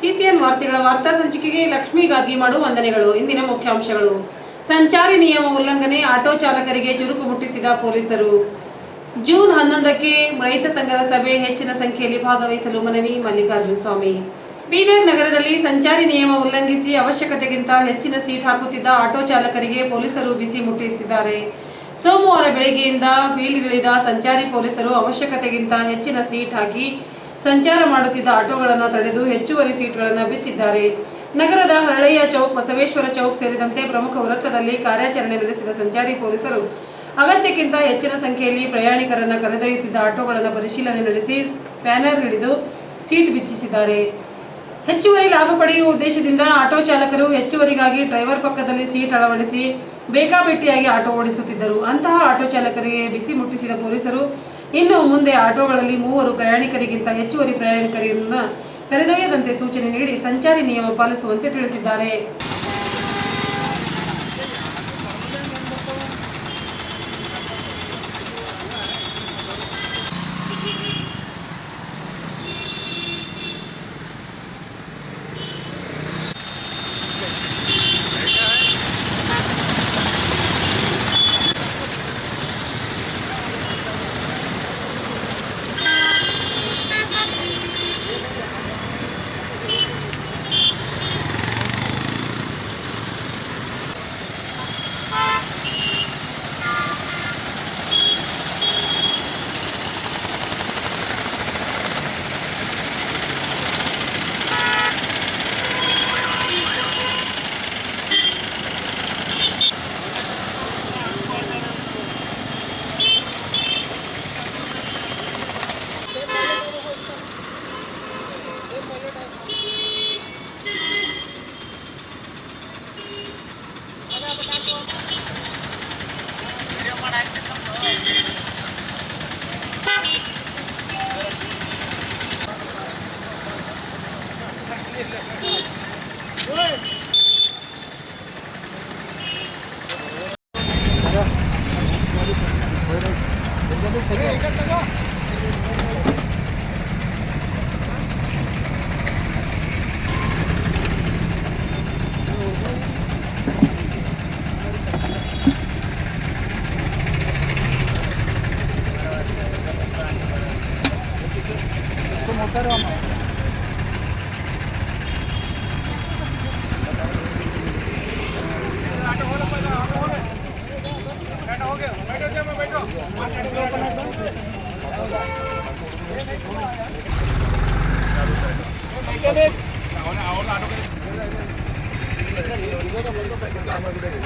CCN ವಾರ್ತೆಗಳ ವಾರ್ತಾ ಸಂಚಿಕೆಗೆ ಲಕ್ಷ್ಮೀ ಗಾದ್ಗಿಮಾಡು ವಂದನೆಗಳು. ಇಂದಿನ ಮುಖ್ಯಾಂಶಗಳು. ಸಂಚಾರಿ ನಿಯಮ ಉಲ್ಲಂಘನೆ, ಆಟೋ ಚಾಲಕರಿಗೆ ಚುರುಕು ಮುಟ್ಟಿಸಿದ ಪೊಲೀಸರು. ಜೂನ್ ಹನ್ನೊಂದಕ್ಕೆ ರೈತ ಸಂಘದ ಸಭೆ ಹೆಚ್ಚಿನ ಸಂಖ್ಯೆಯಲ್ಲಿ ಭಾಗವಹಿಸಲು ಮನವಿ, ಮಲ್ಲಿಕಾರ್ಜುನ ಸ್ವಾಮಿ. ಬೀದರ್ ನಗರದಲ್ಲಿ ಸಂಚಾರಿ ನಿಯಮ ಉಲ್ಲಂಘಿಸಿ ಅವಶ್ಯಕತೆಗಿಂತ ಹೆಚ್ಚಿನ ಸೀಟ್ ಹಾಕುತ್ತಿದ್ದ ಆಟೋ ಚಾಲಕರಿಗೆ ಪೊಲೀಸರು ಬಿಸಿ ಮುಟ್ಟಿಸಿದ್ದಾರೆ. ಸೋಮವಾರ ಬೆಳಗ್ಗೆಯಿಂದ ಫೀಲ್ಡ್ಗಿಳಿದ ಸಂಚಾರಿ ಪೊಲೀಸರು ಅವಶ್ಯಕತೆಗಿಂತ ಹೆಚ್ಚಿನ ಸೀಟ್ ಹಾಕಿ ಸಂಚಾರ ಮಾಡುತ್ತಿದ್ದ ಆಟೋಗಳನ್ನು ತಡೆದು ಹೆಚ್ಚುವರಿ ಸೀಟ್ಗಳನ್ನು ಬಿಚ್ಚಿದ್ದಾರೆ. ನಗರದ ಹರಳೆಯ ಚೌಕ್, ಬಸವೇಶ್ವರ ಚೌಕ್ ಸೇರಿದಂತೆ ಪ್ರಮುಖ ವೃತ್ತದಲ್ಲಿ ಕಾರ್ಯಾಚರಣೆ ನಡೆಸಿದ ಸಂಚಾರಿ ಪೊಲೀಸರು ಅಗತ್ಯಕ್ಕಿಂತ ಹೆಚ್ಚಿನ ಸಂಖ್ಯೆಯಲ್ಲಿ ಪ್ರಯಾಣಿಕರನ್ನು ಕರೆದೊಯ್ಯುತ್ತಿದ್ದ ಆಟೋಗಳನ್ನು ಪರಿಶೀಲನೆ ನಡೆಸಿ ಸ್ಪ್ಯಾನರ್ ಹಿಡಿದು ಸೀಟ್ ಬಿಚ್ಚಿಸಿದ್ದಾರೆ. ಹೆಚ್ಚುವರಿ ಲಾಭ ಪಡೆಯುವ ಉದ್ದೇಶದಿಂದ ಆಟೋ ಚಾಲಕರು ಹೆಚ್ಚುವರಿಗಾಗಿ ಡ್ರೈವರ್ ಪಕ್ಕದಲ್ಲಿ ಸೀಟ್ ಅಳವಡಿಸಿ ಬೇಕಾಬಿಟ್ಟಿಯಾಗಿ ಆಟೋ ಓಡಿಸುತ್ತಿದ್ದರು. ಅಂತಹ ಆಟೋ ಚಾಲಕರಿಗೆ ಬಿಸಿ ಮುಟ್ಟಿಸಿದ ಪೊಲೀಸರು ಇನ್ನು ಮುಂದೆ ಆಟೋಗಳಲ್ಲಿ ಮೂವರು ಪ್ರಯಾಣಿಕರಿಗಿಂತ ಹೆಚ್ಚುವರಿ ಪ್ರಯಾಣಿಕರನ್ನು ಕರೆದೊಯ್ಯದಂತೆ ಸೂಚನೆ ನೀಡಿ ಸಂಚಾರಿ ನಿಯಮ ಪಾಲಿಸುವಂತೆ ತಿಳಿಸಿದ್ದಾರೆ.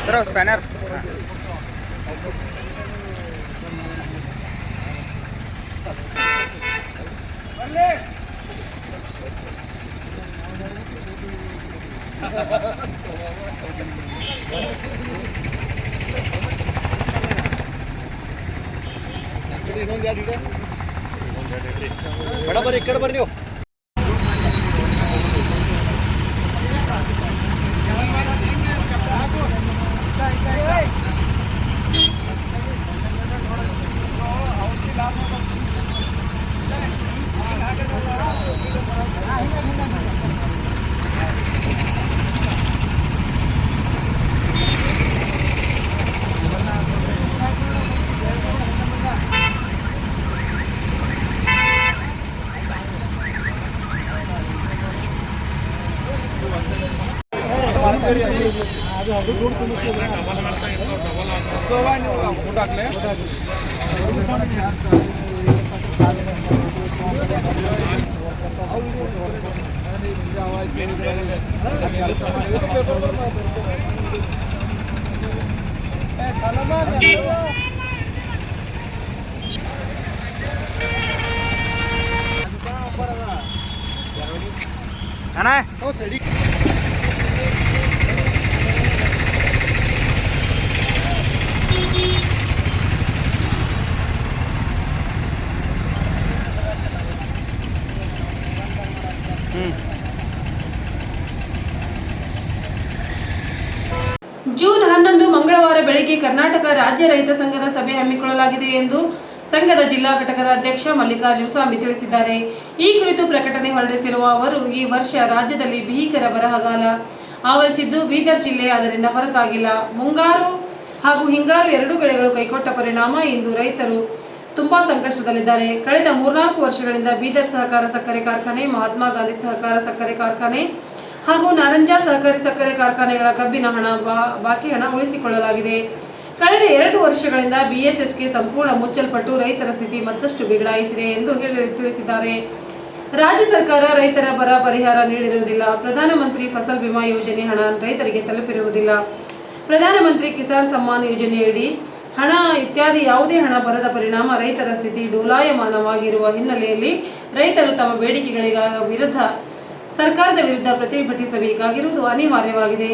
ಸರ್ ಸ್ಪ್ಯಾನರ್ ಬರ್ರಿ ಈ ಕಡೆ ಬರ್ರಿ ನೀವು Salman Anh ơi. Có sẽ đi. June ಹನ್ನೊಂದು ಮಂಗಳವಾರ ಬೆಳಗ್ಗೆ ಕರ್ನಾಟಕ ರಾಜ್ಯ ರೈತ ಸಂಘದ ಸಭೆ ಹಮ್ಮಿಕೊಳ್ಳಲಾಗಿದೆ ಎಂದು ಸಂಘದ ಜಿಲ್ಲಾ ಘಟಕದ ಅಧ್ಯಕ್ಷ ಮಲ್ಲಿಕಾರ್ಜುನ ಸ್ವಾಮಿ ತಿಳಿಸಿದ್ದಾರೆ. ಈ ಕುರಿತು ಪ್ರಕಟಣೆ ಹೊರಡಿಸಿರುವ ಅವರು, ಈ ವರ್ಷ ರಾಜ್ಯದಲ್ಲಿ ಭೀಕರ ಬರಹಗಾಲ ಆವರಿಸಿದ್ದು ಬೀದರ್ ಜಿಲ್ಲೆ ಅದರಿಂದ ಹೊರತಾಗಿಲ್ಲ. ಮುಂಗಾರು ಹಾಗೂ ಹಿಂಗಾರು ಎರಡೂ ಬೆಳೆಗಳು ಕೈಕೊಟ್ಟ ಪರಿಣಾಮ ಇಂದು ರೈತರು ತುಂಬಾ ಸಂಕಷ್ಟದಲ್ಲಿದ್ದಾರೆ. ಕಳೆದ ಮೂರ್ನಾಲ್ಕು ವರ್ಷಗಳಿಂದ ಬೀದರ್ ಸಹಕಾರ ಸಕ್ಕರೆ ಕಾರ್ಖಾನೆ, ಮಹಾತ್ಮ ಗಾಂಧಿ ಸಹಕಾರ ಸಕ್ಕರೆ ಕಾರ್ಖಾನೆ ಹಾಗೂ ನಾರಂಜಾ ಸಹಕಾರಿ ಸಕ್ಕರೆ ಕಾರ್ಖಾನೆಗಳ ಕಬ್ಬಿನ ಹಣ ಬಾಕಿ ಹಣ ಉಳಿಸಿಕೊಳ್ಳಲಾಗಿದೆ. ಕಳೆದ ಎರಡು ವರ್ಷಗಳಿಂದ ಬಿಎಸ್ಎಸ್ಗೆ ಸಂಪೂರ್ಣ ಮುಚ್ಚಲ್ಪಟ್ಟು ರೈತರ ಸ್ಥಿತಿ ಮತ್ತಷ್ಟು ಬಿಗಡಾಯಿಸಿದೆ ಎಂದು ಹೇಳಿ ತಿಳಿಸಿದ್ದಾರೆ. ರಾಜ್ಯ ಸರ್ಕಾರ ರೈತರ ಬರ ಪರಿಹಾರ ನೀಡಿರುವುದಿಲ್ಲ. ಪ್ರಧಾನಮಂತ್ರಿ ಫಸಲ್ ಬಿಮಾ ಯೋಜನೆ ಹಣ ರೈತರಿಗೆ ತಲುಪಿರುವುದಿಲ್ಲ. ಪ್ರಧಾನಮಂತ್ರಿ ಕಿಸಾನ್ ಸಮ್ಮಾನ್ ಯೋಜನೆಯಡಿ ಹಣ ಇತ್ಯಾದಿ ಯಾವುದೇ ಹಣ ಬರದ ಪರಿಣಾಮ ರೈತರ ಸ್ಥಿತಿ ಡೋಲಾಯಮಾನವಾಗಿರುವ ಹಿನ್ನೆಲೆಯಲ್ಲಿ ರೈತರು ತಮ್ಮ ಬೇಡಿಕೆಗಳಿಗ ವಿರುದ್ಧ ಸರ್ಕಾರದ ವಿರುದ್ಧ ಪ್ರತಿಭಟಿಸಬೇಕಾಗಿರುವುದು ಅನಿವಾರ್ಯವಾಗಿದೆ.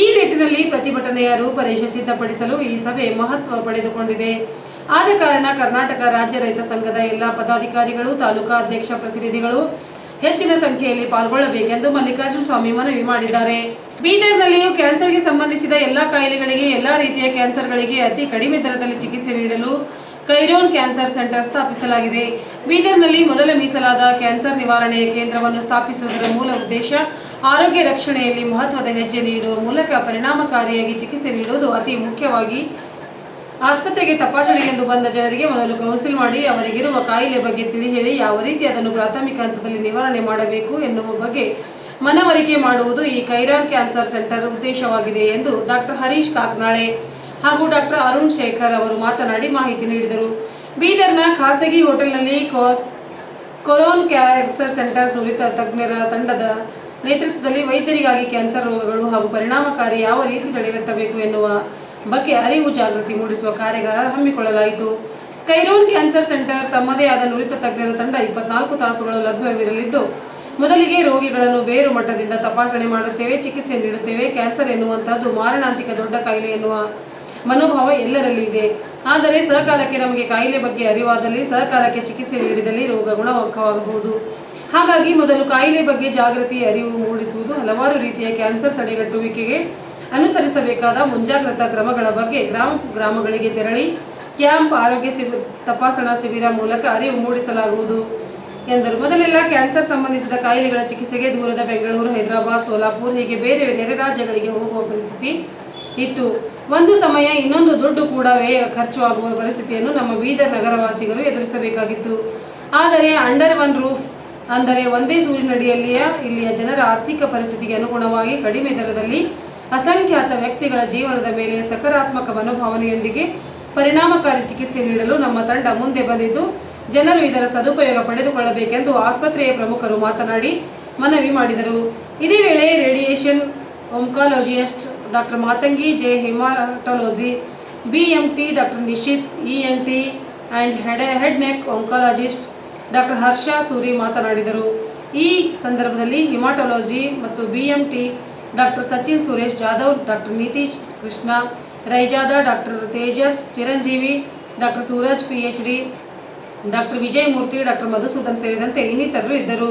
ಈ ನಿಟ್ಟಿನಲ್ಲಿ ಪ್ರತಿಭಟನೆಯ ರೂಪರೇಷೆ ಸಿದ್ಧಪಡಿಸಲು ಈ ಸಭೆ ಮಹತ್ವ ಪಡೆದುಕೊಂಡಿದೆ. ಆದ ಕಾರಣ ಕರ್ನಾಟಕ ರಾಜ್ಯ ರೈತ ಸಂಘದ ಎಲ್ಲ ಪದಾಧಿಕಾರಿಗಳು, ತಾಲೂಕಾ ಅಧ್ಯಕ್ಷ ಪ್ರತಿನಿಧಿಗಳು ಹೆಚ್ಚಿನ ಸಂಖ್ಯೆಯಲ್ಲಿ ಪಾಲ್ಗೊಳ್ಳಬೇಕೆಂದು ಮಲ್ಲಿಕಾರ್ಜುನ ಸ್ವಾಮಿ ಮನವಿ ಮಾಡಿದ್ದಾರೆ. ಬೀದರ್ನಲ್ಲಿಯೂ ಕ್ಯಾನ್ಸರ್ಗೆ ಸಂಬಂಧಿಸಿದ ಎಲ್ಲಾ ಕಾಯಿಲೆಗಳಿಗೆ ಎಲ್ಲಾ ರೀತಿಯ ಕ್ಯಾನ್ಸರ್ಗಳಿಗೆ ಅತಿ ಕಡಿಮೆ ದರದಲ್ಲಿ ಚಿಕಿತ್ಸೆ ನೀಡಲು ಕೈರೋನ್ ಕ್ಯಾನ್ಸರ್ ಸೆಂಟರ್ ಸ್ಥಾಪಿಸಲಾಗಿದೆ. ಬೀದರ್ನಲ್ಲಿ ಮೊದಲ ಮೀಸಲಾದ ಕ್ಯಾನ್ಸರ್ ನಿವಾರಣೆಯ ಕೇಂದ್ರವನ್ನು ಸ್ಥಾಪಿಸುವುದರ ಮೂಲ ಉದ್ದೇಶ ಆರೋಗ್ಯ ರಕ್ಷಣೆಯಲ್ಲಿ ಮಹತ್ವದ ಹೆಜ್ಜೆ ನೀಡುವ ಮೂಲಕ ಪರಿಣಾಮಕಾರಿಯಾಗಿ ಚಿಕಿತ್ಸೆ ನೀಡುವುದು ಅತಿ ಮುಖ್ಯವಾಗಿ. ಆಸ್ಪತ್ರೆಗೆ ತಪಾಸಣೆಗೆಂದು ಬಂದ ಜನರಿಗೆ ಮೊದಲು ಕೌನ್ಸಿಲ್ ಮಾಡಿ ಅವರಿಗಿರುವ ಕಾಯಿಲೆ ಬಗ್ಗೆ ತಿಳಿ ಹೇಳಿ ಯಾವ ರೀತಿ ಅದನ್ನು ಪ್ರಾಥಮಿಕ ಹಂತದಲ್ಲಿ ನಿವಾರಣೆ ಮಾಡಬೇಕು ಎನ್ನುವ ಬಗ್ಗೆ ಮನವರಿಕೆ ಮಾಡುವುದು ಈ ಕೈರಾನ್ ಕ್ಯಾನ್ಸರ್ ಸೆಂಟರ್ ಉದ್ದೇಶವಾಗಿದೆ ಎಂದು ಡಾಕ್ಟರ್ ಹರೀಶ್ ಕಾಕ್ನಾಳೆ. ಹಾಗೂ ಡಾಕ್ಟರ್ ಅರುಣ್ ಶೇಖರ್ ಅವರು ಮಾತನಾಡಿ ಮಾಹಿತಿ ನೀಡಿದರು. ಬೀದರ್ನ ಖಾಸಗಿ ಹೋಟೆಲ್ನಲ್ಲಿ ಕೊರೋನ್ ಕ್ಯಾನ್ಸರ್ ಸೆಂಟರ್ ನುರಿತ ತಜ್ಞರ ತಂಡದ ನೇತೃತ್ವದಲ್ಲಿ ವೈದ್ಯರಿಗಾಗಿ ಕ್ಯಾನ್ಸರ್ ರೋಗಗಳು ಹಾಗೂ ಪರಿಣಾಮಕಾರಿ ಯಾವ ರೀತಿ ತಡೆಗಟ್ಟಬೇಕು ಎನ್ನುವ ಬಗ್ಗೆ ಅರಿವು ಜಾಗೃತಿ ಮೂಡಿಸುವ ಕಾರ್ಯಗಾರ ಹಮ್ಮಿಕೊಳ್ಳಲಾಯಿತು. ಕೈರೋನ್ ಕ್ಯಾನ್ಸರ್ ಸೆಂಟರ್ ತಮ್ಮದೇ ಆದ ನುರಿತ ತಜ್ಞರ ತಂಡ ಇಪ್ಪತ್ನಾಲ್ಕು ತಾಸುಗಳು ಲಭ್ಯವಿರಲಿದ್ದು, ಮೊದಲಿಗೆ ರೋಗಿಗಳನ್ನು ಬೇರು ಮಟ್ಟದಿಂದ ತಪಾಸಣೆ ಮಾಡುತ್ತೇವೆ, ಚಿಕಿತ್ಸೆ ನೀಡುತ್ತೇವೆ, ಕ್ಯಾನ್ಸರ್ ಎನ್ನುವಂಥದ್ದು ಮಾರಣಾಂತಿಕ ದೊಡ್ಡ ಕಾಯಿಲೆ ಎನ್ನುವ ಮನೋಭಾವ ಎಲ್ಲರಲ್ಲಿ ಇದೆ. ಆದರೆ ಸಹಕಾಲಕ್ಕೆ ನಮಗೆ ಕಾಯಿಲೆ ಬಗ್ಗೆ ಅರಿವಾದಲ್ಲಿ ಸಹಕಾಲಕ್ಕೆ ಚಿಕಿತ್ಸೆ ನೀಡಿದಲ್ಲಿ ರೋಗ ಗುಣಮುಖವಾಗಬಹುದು. ಹಾಗಾಗಿ ಮೊದಲು ಕಾಯಿಲೆ ಬಗ್ಗೆ ಜಾಗೃತಿ, ಅರಿವು ಮೂಡಿಸುವುದು ಹಲವಾರು ರೀತಿಯ ಕ್ಯಾನ್ಸರ್ ತಡೆಗಟ್ಟುವಿಕೆಗೆ ಅನುಸರಿಸಬೇಕಾದ ಮುಂಜಾಗ್ರತಾ ಕ್ರಮಗಳ ಬಗ್ಗೆ ಗ್ರಾಮ ಗ್ರಾಮಗಳಿಗೆ ತೆರಳಿ ಕ್ಯಾಂಪ್, ಆರೋಗ್ಯ ಶಿಬಿರ, ತಪಾಸಣಾ ಶಿಬಿರ ಮೂಲಕ ಅರಿವು ಮೂಡಿಸಲಾಗುವುದು ಎಂದರು. ಮೊದಲೆಲ್ಲ ಕ್ಯಾನ್ಸರ್ ಸಂಬಂಧಿಸಿದ ಕಾಯಿಲೆಗಳ ಚಿಕಿತ್ಸೆಗೆ ದೂರದ ಬೆಂಗಳೂರು, ಹೈದರಾಬಾದ್, ಸೋಲಾಪುರ್ ಹೀಗೆ ಬೇರೆ ನೆರೆ ರಾಜ್ಯಗಳಿಗೆ ಹೋಗುವ ಪರಿಸ್ಥಿತಿ ಇತ್ತು. ಒಂದು ಸಮಯ ಇನ್ನೊಂದು ದುಡ್ಡು ಕೂಡ ವ್ಯಯ ಖರ್ಚು ಆಗುವ ಪರಿಸ್ಥಿತಿಯನ್ನು ನಮ್ಮ ಬೀದರ್ ನಗರವಾಸಿಗರು ಎದುರಿಸಬೇಕಾಗಿತ್ತು. ಆದರೆ ಅಂಡರ್ ಒನ್ ರೂಫ್ ಅಂದರೆ ಒಂದೇ ಸೂರಿನಡಿಯಲ್ಲಿಯ ಇಲ್ಲಿಯ ಜನರ ಆರ್ಥಿಕ ಪರಿಸ್ಥಿತಿಗೆ ಅನುಗುಣವಾಗಿ ಕಡಿಮೆ ದರದಲ್ಲಿ ಅಸಂಖ್ಯಾತ ವ್ಯಕ್ತಿಗಳ ಜೀವನದ ಮೇಲೆ ಸಕಾರಾತ್ಮಕ ಮನೋಭಾವನೆಯೊಂದಿಗೆ ಪರಿಣಾಮಕಾರಿ ಚಿಕಿತ್ಸೆ ನೀಡಲು ನಮ್ಮ ತಂಡ ಮುಂದೆ ಬಂದಿದ್ದು, ಜನರು ಇದರ ಸದುಪಯೋಗ ಪಡೆದುಕೊಳ್ಳಬೇಕೆಂದು ಆಸ್ಪತ್ರೆಯ ಪ್ರಮುಖರು ಮಾತನಾಡಿ ಮನವಿ ಮಾಡಿದರು. ಇದೇ ವೇಳೆ radiation oncologist doctor Matangi, J. Hematology B M T doctor Nishith E N T and head head neck oncologist doctor Harsha Suri ಮಾತನಾಡಿದರು. ಈ ಸಂದರ್ಭದಲ್ಲಿ ಹಿಮಾಟಾಲಜಿ ಮತ್ತು B M T doctor Sachin Suresh Jadhav, doctor Nitish Krishna, Raizada doctor Tejas Chiranjeevi, doctor Suraj P H D doctor Vijay Murthy doctor Madhusudan ಸೇರಿದಂತೆ ಇನ್ನಿತರರು ಇದ್ದರು.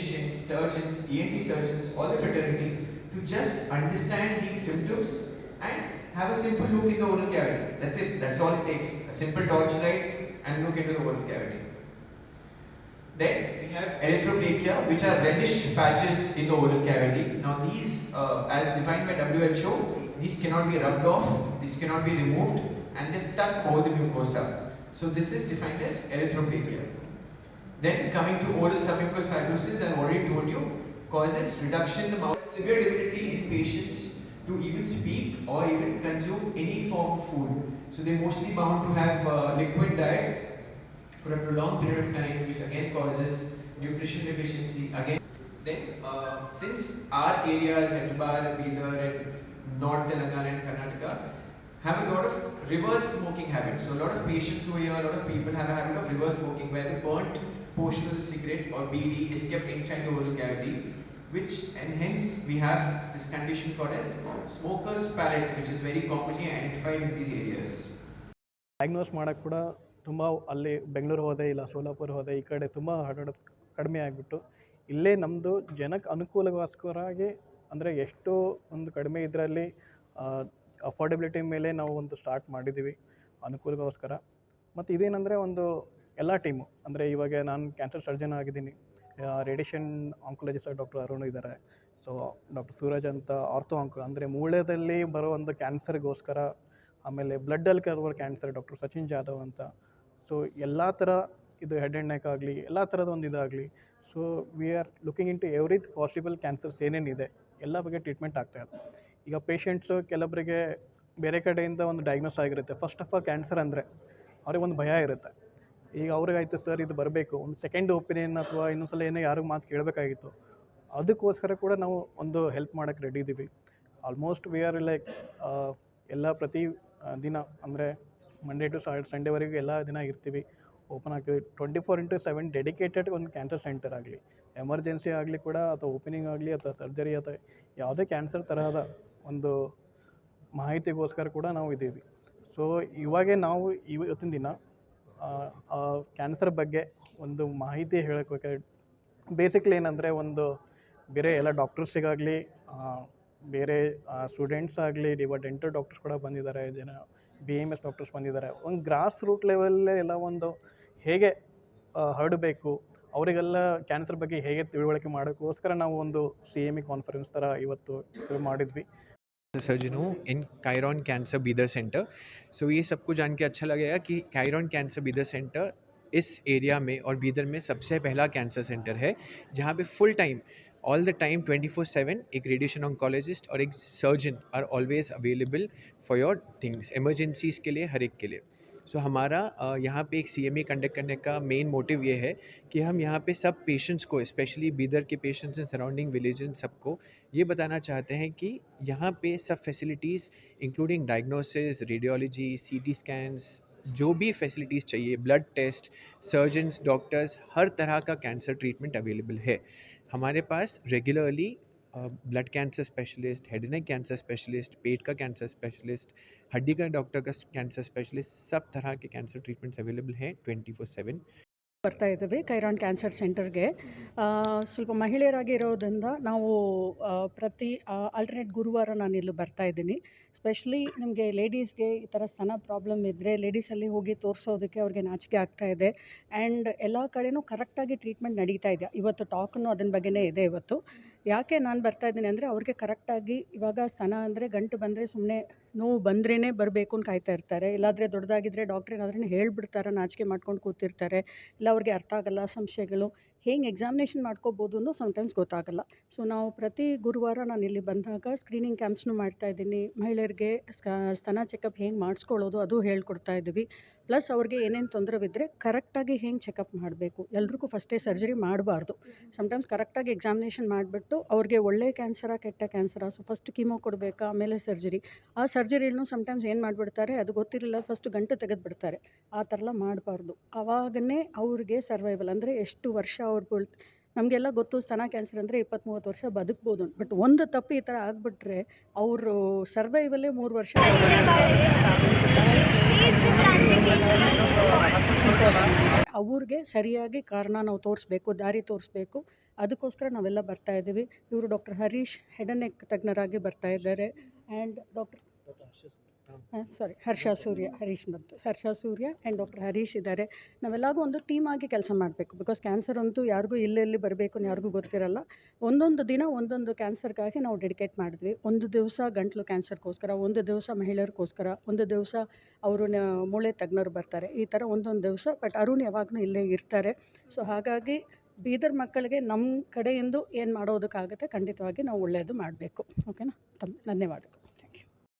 Physicians, surgeons, ENT surgeons, all the fraternity to just understand these symptoms and have a simple look in the oral cavity. That's it. That's all it takes. A simple torchlight and look into the oral cavity. Then we have erythroplakia, which are reddish patches in the oral cavity. Now these, uh, as defined by WHO, these cannot be rubbed off, these cannot be removed, and they're stuck over the mucosa. So this is defined as erythroplakia. Then coming to oral submucous fibrosis, I've already told you, causes reduction in mouth, severe debility in patients to even speak or even consume any form of food. So they're mostly bound to have uh, liquid diet for a prolonged period of time, which again causes nutrition deficiency. Again, then uh, since our areas, Hyderabad, Bidar, and North Telangana and Karnataka, have a lot of reverse smoking habits. So a lot of patients are here, a lot of people have a habit of reverse smoking, where they burnt the cigarette or BD is kept inside the oral cavity, which and hence we have this condition called as smoker's palate, which is very commonly identified in these areas. Diagnose ಮಾಡೋಕ್ಕೆ ಕೂಡ ತುಂಬ ಅಲ್ಲಿ ಬೆಂಗಳೂರು ಹೋದೆ ಇಲ್ಲ ಸೋಲಾಪುರ ಹೋದೆ ಈ ಕಡೆ ತುಂಬ ಹರಡೋದು ಕಡಿಮೆ ಆಗಿಬಿಟ್ಟು ಇಲ್ಲೇ ನಮ್ಮದು ಜನಕ್ಕೆ ಅನುಕೂಲಗೋಸ್ಕರಾಗಿ ಅಂದರೆ ಎಷ್ಟು ಒಂದು ಕಡಿಮೆ ಇದರಲ್ಲಿ ಅಫೋರ್ಡೆಬಿಲಿಟಿ ಮೇಲೆ ನಾವು ಒಂದು ಸ್ಟಾರ್ಟ್ ಮಾಡಿದ್ದೀವಿ ಅನುಕೂಲಗೋಸ್ಕರ ಮತ್ತು ಇದೇನೆಂದರೆ ಒಂದು ಎಲ್ಲ ಟೀಮು ಅಂದರೆ ಇವಾಗ ನಾನು ಕ್ಯಾನ್ಸರ್ ಸರ್ಜನ್ ಆಗಿದ್ದೀನಿ. ರೇಡಿಯೇಷನ್ ಆಂಕೊಲಜಿಸ್ಟ್ ಡಾಕ್ಟರ್ ಅರುಣ್ ಇದ್ದಾರೆ ಸೊ ಡಾಕ್ಟರ್ ಸೂರಜ್ ಅಂತ ಆರ್ಥೋ ಆಂಕ್ ಅಂದರೆ ಮೂಳೆದಲ್ಲಿ ಬರೋ ಒಂದು ಕ್ಯಾನ್ಸರ್ಗೋಸ್ಕರ ಆಮೇಲೆ ಬ್ಲಡ್ಡಲ್ಲಿ ಕರುವ ಕ್ಯಾನ್ಸರ್ ಡಾಕ್ಟರ್ ಸಚಿನ್ ಜಾಧವ್ ಅಂತ. ಸೊ ಎಲ್ಲ ಥರ ಇದು ಹೆಡ್ ಆ್ಯಂಡ್ ನೆಕ್ ಆಗಲಿ, ಎಲ್ಲ ಥರದ ಒಂದು ಇದಾಗಲಿ. So we are looking in to every possible cancers ಏನೇನಿದೆ, ಎಲ್ಲ ಬಗ್ಗೆ ಟ್ರೀಟ್ಮೆಂಟ್ ಆಗ್ತಾಯಿದೆ ಈಗ ಪೇಷಂಟ್ಸು ಕೆಲವರಿಗೆ ಬೇರೆ ಕಡೆಯಿಂದ ಒಂದು ಡಯಾಗ್ನೋಸ್ ಆಗಿರುತ್ತೆ. ಫಸ್ಟ್ ಆಫ್ ಆಲ್ ಕ್ಯಾನ್ಸರ್ ಅಂದರೆ ಅವ್ರಿಗೆ ಒಂದು ಭಯ ಇರುತ್ತೆ. ಈಗ ಅವ್ರಿಗಾಯ್ತು ಸರ್ ಇದು ಬರಬೇಕು. ಒಂದು ಸೆಕೆಂಡ್ ಒಪಿನಿಯನ್ ಅಥವಾ ಇನ್ನೊಂದ್ಸಲ ಏನೋ ಯಾರಿಗೂ ಮಾತು ಕೇಳಬೇಕಾಗಿತ್ತು. ಅದಕ್ಕೋಸ್ಕರ ಕೂಡ ನಾವು ಒಂದು ಹೆಲ್ಪ್ ಮಾಡೋಕ್ಕೆ ರೆಡಿ ಇದ್ದೀವಿ ಆಲ್ಮೋಸ್ಟ್ ವಿ ಆರ್ ಲೈಕ್ ಎಲ್ಲ ಪ್ರತಿ ದಿನ ಅಂದರೆ ಮಂಡೇ ಟು ಸಂಡೇವರೆಗೂ ಎಲ್ಲ ದಿನ ಇರ್ತೀವಿ. ಓಪನ್ ಆಗ್ತೀವಿ. Twenty four into seven dedicated ಒಂದು ಕ್ಯಾನ್ಸರ್ ಸೆಂಟರ್ ಆಗಲಿ. ಎಮರ್ಜೆನ್ಸಿ ಆಗಲಿ ಕೂಡ ಅಥವಾ ಓಪನಿಂಗ್ ಆಗಲಿ ಅಥವಾ ಸರ್ಜರಿ ಅಥವಾ ಯಾವುದೇ ಕ್ಯಾನ್ಸರ್ ತರಹದ ಒಂದು ಮಾಹಿತಿಗೋಸ್ಕರ ಕೂಡ ನಾವು ಇದ್ದೀವಿ ಸೊ ಇವಾಗೆ ನಾವು ಇವತ್ತಿನ ದಿನ ಕ್ಯಾನ್ಸರ್ ಬಗ್ಗೆ ಒಂದು ಮಾಹಿತಿ ಹೇಳಕ್ಕೆ ಬೇಸಿಕ್ಲಿ ಏನಂದರೆ ಒಂದು ಬೇರೆ ಎಲ್ಲ ಡಾಕ್ಟರ್ಸಿಗಾಗಲಿ ಬೇರೆ ಸ್ಟೂಡೆಂಟ್ಸ್ ಆಗಲಿ ಇವಾಗ ಡೆಂಟಲ್ ಡಾಕ್ಟರ್ಸ್ ಕೂಡ ಬಂದಿದ್ದಾರೆ ಜನ ಬಿ ಎಂ ಎಸ್ ಡಾಕ್ಟರ್ಸ್ ಬಂದಿದ್ದಾರೆ. ಒಂದು ಗ್ರಾಸ್ ರೂಟ್ ಲೆವೆಲ್ಲೇ ಎಲ್ಲ ಒಂದು ಹೇಗೆ ಹರಡಬೇಕು, ಅವರಿಗೆಲ್ಲ ಕ್ಯಾನ್ಸರ್ ಬಗ್ಗೆ ಹೇಗೆ ತಿಳುವಳಿಕೆ ಮಾಡೋಕ್ಕೋಸ್ಕರ ನಾವು ಒಂದು ಸಿ ಎಂ ಇ ಕಾನ್ಫರೆನ್ಸ್ ಥರ ಇವತ್ತು ಮಾಡಿದ್ವಿ. सर्जन हूँ in Kyron cancer Bidar centre so ये सबको जान के अच्छा लगेगा कि कायरॉन कैंसर बीदर सेंटर इस एरिया में और बीदर में सबसे पहला कैंसर सेंटर है, जहाँ पे full time all the time twenty four seven एक रेडिएशन ऑन्कोलॉजिस्ट और एक surgeon are always available for your things emergencies के लिए, हर एक के लिए। सो so, हमारा यहाँ पे एक सीएमए कंडक्ट करने का मेन मोटिव ये है कि हम यहाँ पे सब पेशेंट्स को स्पेशली बीदर के पेशेंट्स एंड सराउंडिंग विलेज सबको ये बताना चाहते हैं कि यहाँ पे सब facilities including diagnosis radiology CT scans जो भी फैसिलिटीज़ चाहिए ब्लड टेस्ट सर्जन्स डॉक्टर्स हर तरह का कैंसर ट्रीटमेंट अवेलेबल है। हमारे पास regularly blood cancer specialist head neck cancer specialist पेट का कैंसर स्पेशलिस्ट हड्डी का डॉक्टर का कैंसर स्पेशलिस्ट सब तरह के कैंसर ट्रीटमेंट्स अवेलेबल हैं ट्वेंटी फोर सेवन ಬರ್ತಾ ಇದ್ದೀವಿ ಕೈರಾನ್ ಕ್ಯಾನ್ಸರ್ ಸೆಂಟರ್ಗೆ ಆ, ಸ್ವಲ್ಪ ಮಹಿಳೆಯರಾಗಿ ಇರೋದ್ರಿಂದ ನಾವು ಆ, ಪ್ರತಿ ಆಲ್ಟರ್ನೇಟ್ ಗುರುವಾರ ನಾನು ಇಲ್ಲಿ ಬರ್ತಾ ಇದ್ದೀನಿ ಸ್ಪೆಷಲಿ ನಿಮಗೆ ಲೇಡೀಸ್ಗೆ ಈ ಥರ ಸ್ತನ ಪ್ರಾಬ್ಲಮ್ ಇದ್ದರೆ ಲೇಡೀಸಲ್ಲಿ ಹೋಗಿ ತೋರಿಸೋದಕ್ಕೆ ಅವ್ರಿಗೆ ನಾಚಿಕೆ ಆಗ್ತಾ ಇದೆ ಆ್ಯಂಡ್ ಎಲ್ಲ ಕಡೆನೂ ಕರೆಕ್ಟಾಗಿ ಟ್ರೀಟ್ಮೆಂಟ್ ನಡೀತಾ ಇದೆ ಇವತ್ತು ಟಾಕನ್ನು ಅದನ್ನ ಬಗ್ಗೆನೇ ಇದೆ ಇವತ್ತು ಯಾಕೆ ನಾನು ಬರ್ತಾ ಇದ್ದೀನಿ ಅಂದರೆ ಅವ್ರಿಗೆ ಕರೆಕ್ಟಾಗಿ ಇವಾಗ ಸ್ತನ ಅಂದರೆ ಗಂಟು ಬಂದರೆ ಸುಮ್ಮನೆ ನೋವು ಬಂದ್ರೇ ಬರಬೇಕು ಅಂತ ಕಾಯ್ತಾ ಇರ್ತಾರೆ. ಇಲ್ಲಾಂದರೆ ದೊಡ್ಡದಾಗಿದ್ದರೆ ಡಾಕ್ಟ್ರ್ ಏನಾದ್ರೂ ಹೇಳ್ಬಿಡ್ತಾರೆ, ನಾಚಿಕೆ ಮಾಡ್ಕೊಂಡು ಕೂತಿರ್ತಾರೆ. ಇಲ್ಲ ಅವ್ರಿಗೆ ಅರ್ಥ ಆಗಲ್ಲ, ಸಂಶಯಗಳು. ಹೆಂಗೆ ಎಕ್ಸಾಮಿನೇಷನ್ ಮಾಡ್ಕೋಬೋದು ಅನ್ನೋ ಸಮಟೈಮ್ಸ್ ಗೊತ್ತಾಗಲ್ಲ. ಸೊ ನಾವು ಪ್ರತಿ ಗುರುವಾರ ನಾನು ಇಲ್ಲಿ ಬಂದಾಗ ಸ್ಕ್ರೀನಿಂಗ್ ಕ್ಯಾಂಪ್ಸ್ನು ಮಾಡ್ತಾ ಇದ್ದೀನಿ. ಮಹಿಳೆಯರಿಗೆ ಸ್ತನ ಚೆಕಪ್ ಹೆಂಗೆ ಮಾಡಿಸ್ಕೊಳ್ಳೋದು ಅದು ಹೇಳ್ಕೊಡ್ತಾ ಇದ್ದೀವಿ. ಪ್ಲಸ್ ಅವ್ರಿಗೆ ಏನೇನು ತೊಂದರೆವಿದ್ದರೆ ಕರೆಕ್ಟಾಗಿ ಹೆಂಗೆ ಚೆಕಪ್ ಮಾಡಬೇಕು. ಎಲ್ರಿಗೂ ಫಸ್ಟೇ ಸರ್ಜರಿ ಮಾಡಬಾರ್ದು. ಸಮಟೈಮ್ಸ್ ಕರೆಕ್ಟಾಗಿ ಎಕ್ಸಾಮಿನೇಷನ್ ಮಾಡಿಬಿಟ್ಟು ಅವ್ರಿಗೆ ಒಳ್ಳೆ ಕ್ಯಾನ್ಸರ ಕೆಟ್ಟ ಕ್ಯಾನ್ಸರ ಸೊ ಫಸ್ಟ್ ಕೀಮೋ ಕೊಡಬೇಕಾ, ಆಮೇಲೆ ಸರ್ಜರಿ ಆ ಸರ್ಜರಿನೂ ಸಮಟೈಮ್ಸ್ ಏನು ಮಾಡಿಬಿಡ್ತಾರೆ, ಅದು ಗೊತ್ತಿರಲಿಲ್ಲ ಫಸ್ಟ್ ಗಂಟು ತೆಗೆದುಬಿಡ್ತಾರೆ. ಆ ಥರ ಎಲ್ಲ ಮಾಡಬಾರ್ದು. ಆವಾಗನೇ ಅವ್ರಿಗೆ ಸರ್ವೈವಲ್ ಅಂದರೆ ಎಷ್ಟು ವರ್ಷ ಅವ್ರು ನಮಗೆಲ್ಲ ಗೊತ್ತು ಸ್ತನ ಕ್ಯಾನ್ಸರ್ ಅಂದರೆ ಇಪ್ಪತ್ತು ಮೂವತ್ತು ವರ್ಷ ಬದುಕ್ಬೋದು. ಬಟ್ ಒಂದು ತಪ್ಪು ಈ ಥರ ಆಗಿಬಿಟ್ರೆ ಅವರು ಸರ್ವೈವಲ್ಲೇ ಮೂರು ವರ್ಷ ಅವ್ರಿಗೆ ಸರಿಯಾಗಿ ಕಾರಣ ನಾವು ತೋರಿಸ್ಬೇಕು, ದಾರಿ ತೋರಿಸ್ಬೇಕು. ಅದಕ್ಕೋಸ್ಕರ ನಾವೆಲ್ಲ ಬರ್ತಾ ಇದ್ದೀವಿ. ಇವರು doctor Harish head and neck neck ತಜ್ಞರಾಗಿ ಬರ್ತಾ ಇದ್ದಾರೆ. And doctor sorry Harsha Surya, Harish ಮತ್ತು ಹರ್ಷ ಸೂರ್ಯ ಆ್ಯಂಡ್ ಡಾಕ್ಟರ್ ಹರೀಶ್ ಇದ್ದಾರೆ. ನಾವೆಲ್ಲರೂ ಒಂದು ಟೀಮ್ ಆಗಿ ಕೆಲಸ ಮಾಡಬೇಕು. ಬಿಕಾಸ್ ಕ್ಯಾನ್ಸರ್ ಅಂತೂ ಯಾರಿಗೂ ಇಲ್ಲೆಲ್ಲಿ ಬರಬೇಕು ಯಾರಿಗೂ ಗೊತ್ತಿರಲ್ಲ. ಒಂದೊಂದು ದಿನ ಒಂದೊಂದು ಕ್ಯಾನ್ಸರ್ಗಾಗಿ ನಾವು ಡೆಡಿಕೇಟ್ ಮಾಡಿದ್ವಿ. ಒಂದು ದಿವಸ ಗಂಟ್ಲು ಕ್ಯಾನ್ಸರ್ಗೋಸ್ಕರ ಒಂದು ದಿವಸ ಮಹಿಳೆಯರಿಗೋಸ್ಕರ, ಒಂದು ದಿವಸ ಅವರು ಮೂಳೆ ತಜ್ಞರು ಬರ್ತಾರೆ. ಈ ಥರ ಒಂದೊಂದು ದಿವಸ. ಬಟ್ ಅರುಣ್ ಯಾವಾಗಲೂ ಇಲ್ಲೇ ಇರ್ತಾರೆ. ಸೊ ಹಾಗಾಗಿ ಬೀದರ್ ಮಕ್ಕಳಿಗೆ ನಮ್ಮ ಕಡೆಯಿಂದ ಏನು ಮಾಡೋದಕ್ಕಾಗುತ್ತೆ ಖಂಡಿತವಾಗಿ ನಾವು ಒಳ್ಳೆಯದು ಮಾಡಬೇಕು. ಓಕೆನಾ ತಮ್ಮ ಧನ್ಯವಾದಗಳು.